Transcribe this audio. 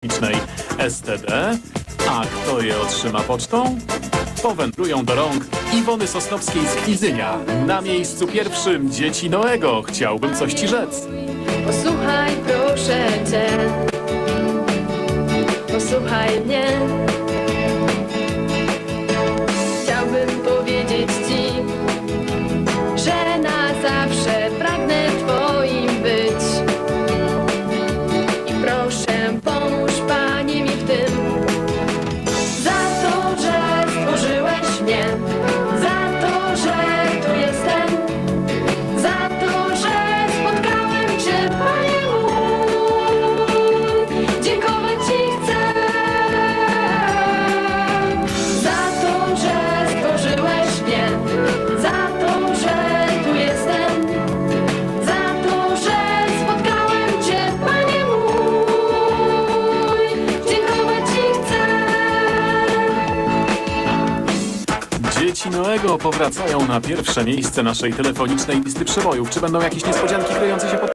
technicznej STD, a kto je otrzyma pocztą? Powędrują do rąk Iwony Sosnowskiej z Kwizynia. Na miejscu pierwszym dzieci Noego. Chciałbym coś ci rzec. Posłuchaj proszę cię Posłuchaj mnie Dzieci Noego powracają na pierwsze miejsce naszej telefonicznej listy przebojów. Czy będą jakieś niespodzianki kryjące się pod